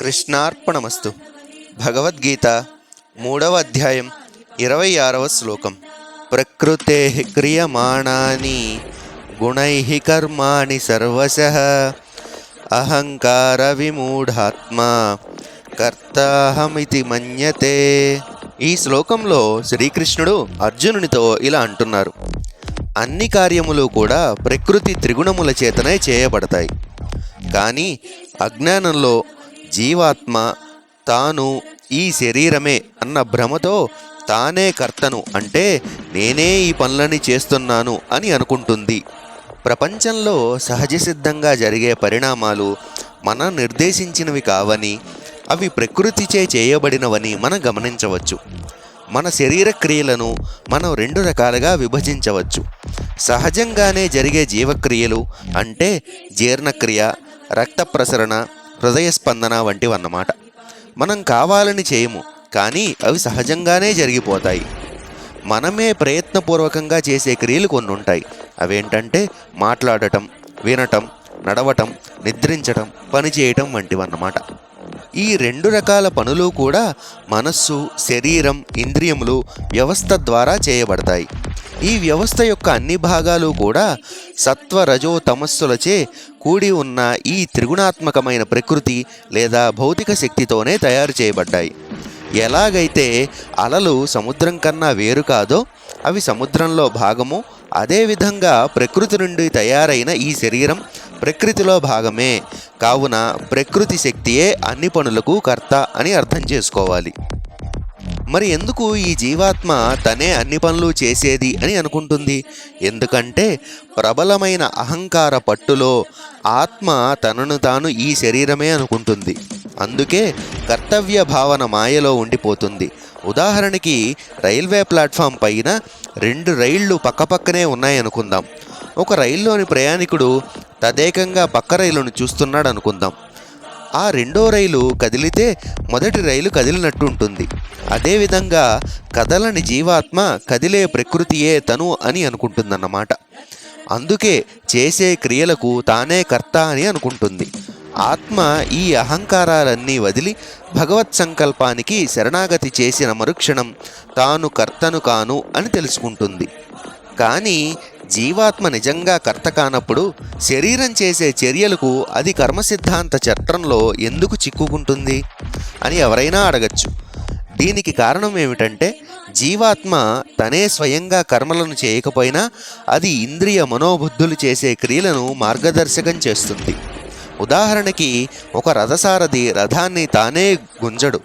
కృష్ణార్పణమస్తు. భగవద్గీత మూడవ అధ్యాయం ఇరవై ఆరవ శ్లోకం. ప్రకృతే క్రియమాణాని గుణై కర్మాణి సర్వశ అహంకార విమూఢాత్మ కర్తాహమితి మన్యతే. ఈ శ్లోకంలో శ్రీకృష్ణుడు అర్జునునితో ఇలా అంటున్నారు. అన్ని కార్యములు కూడా ప్రకృతి త్రిగుణముల చేతనే చేయబడతాయి. కానీ అజ్ఞానంలో జీవాత్మ తాను ఈ శరీరమే అన్న భ్రమతో తానే కర్తను అంటే నేనే ఈ పనులని చేస్తున్నాను అని అనుకుంటుంది. ప్రపంచంలో సహజ సిద్ధంగా జరిగే పరిణామాలు మనం నిర్దేశించినవి కావని అవి ప్రకృతిచే చేయబడినవని మనం గమనించవచ్చు. మన శరీర క్రియలను మనం రెండు రకాలుగా విభజించవచ్చు. సహజంగానే జరిగే జీవక్రియలు అంటే జీర్ణక్రియ రక్త ప్రసరణ హృదయ స్పందన వంటివన్నమాట. మనం కావాలని చేయము కానీ అవి సహజంగానే జరిగిపోతాయి. మనమే ప్రయత్నపూర్వకంగా చేసే క్రియలు కొన్ని ఉంటాయి అవేంటంటే మాట్లాడటం వినటం నడవటం నిద్రించటం పనిచేయటం వంటివన్నమాట. ఈ రెండు రకాల పనులు కూడా మనస్సు శరీరం ఇంద్రియములు వ్యవస్థ ద్వారా చేయబడతాయి. ఈ వ్యవస్థ యొక్క అన్ని భాగాలు కూడా సత్వ రజో తమస్సులచే కూడి ఉన్న ఈ త్రిగుణాత్మకమైన ప్రకృతి లేదా భౌతిక శక్తితోనే తయారు చేయబడ్డాయి. ఎలాగైతే అలలు సముద్రం కన్నా వేరు కాదో అవి సముద్రంలో భాగము అదేవిధంగా ప్రకృతి నుండి తయారైన ఈ శరీరం ప్రకృతిలో భాగమే. కావున ప్రకృతి శక్తియే అన్ని పనులకు కర్త అని అర్థం చేసుకోవాలి. మరి ఎందుకు ఈ జీవాత్మ తనే అన్ని పనులు చేసేది అని అనుకుంటుంది? ఎందుకంటే ప్రబలమైన అహంకార పట్టులో ఆత్మ తనను తాను ఈ శరీరమే అనుకుంటుంది. అందుకే కర్తవ్య భావన మాయలో ఉండిపోతుంది. ఉదాహరణకి రైల్వే ప్లాట్ఫామ్ పైన రెండు రైళ్ళు పక్కపక్కనే ఉన్నాయనుకుందాం. ఒక రైల్లోని ప్రయాణికుడు తదేకంగా పక్క రైలును చూస్తున్నాడు అనుకుందాం ఆ రెండో రైలు కదిలితే మొదటి రైలు కదిలినట్టు ఉంటుంది. అదేవిధంగా కదలని జీవాత్మ కదిలే ప్రకృతియే తను అని అనుకుంటుందన్నమాట. అందుకే చేసే క్రియలకు తానే కర్త అని అనుకుంటుంది. ఆత్మ ఈ అహంకారాలన్నీ వదిలి భగవత్ సంకల్పానికి శరణాగతి చేసిన మరుక్షణం తాను కర్తను కాను అని తెలుసుకుంటుంది. కానీ జీవాత్మ నిజంగా కర్త కానప్పుడు శరీరం చేసే చర్యలకు అది కర్మసిద్ధాంత చట్టంలో ఎందుకు చిక్కుకుంటుంది అని ఎవరైనా అడగచ్చు. దీనికి కారణం ఏమిటంటే జీవాత్మ తనే స్వయంగా కర్మలను చేయకపోయినా అది ఇంద్రియ మనోబుద్ధులు చేసే క్రియలను మార్గదర్శకం చేస్తుంది. ఉదాహరణకి ఒక రథసారథి రథాన్ని తానే గుంజడు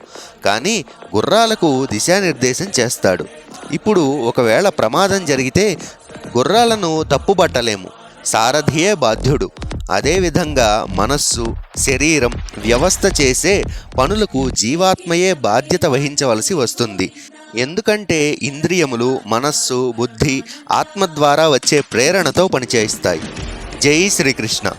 కానీ గుర్రాలకు దిశానిర్దేశం చేస్తాడు. ఇప్పుడు ఒకవేళ ప్రమాదం జరిగితే గుర్రాలను తప్పుబట్టలేము. సారథియే బాధ్యుడు. అదేవిధంగా మనస్సు శరీరం వ్యవస్థ చేసే పనులకు జీవాత్మయే బాధ్యత వహించవలసి వస్తుంది. ఎందుకంటే ఇంద్రియములు మనస్సు బుద్ధి ఆత్మ ద్వారా వచ్చే ప్రేరణతో పనిచేస్తాయి. జై శ్రీకృష్ణ.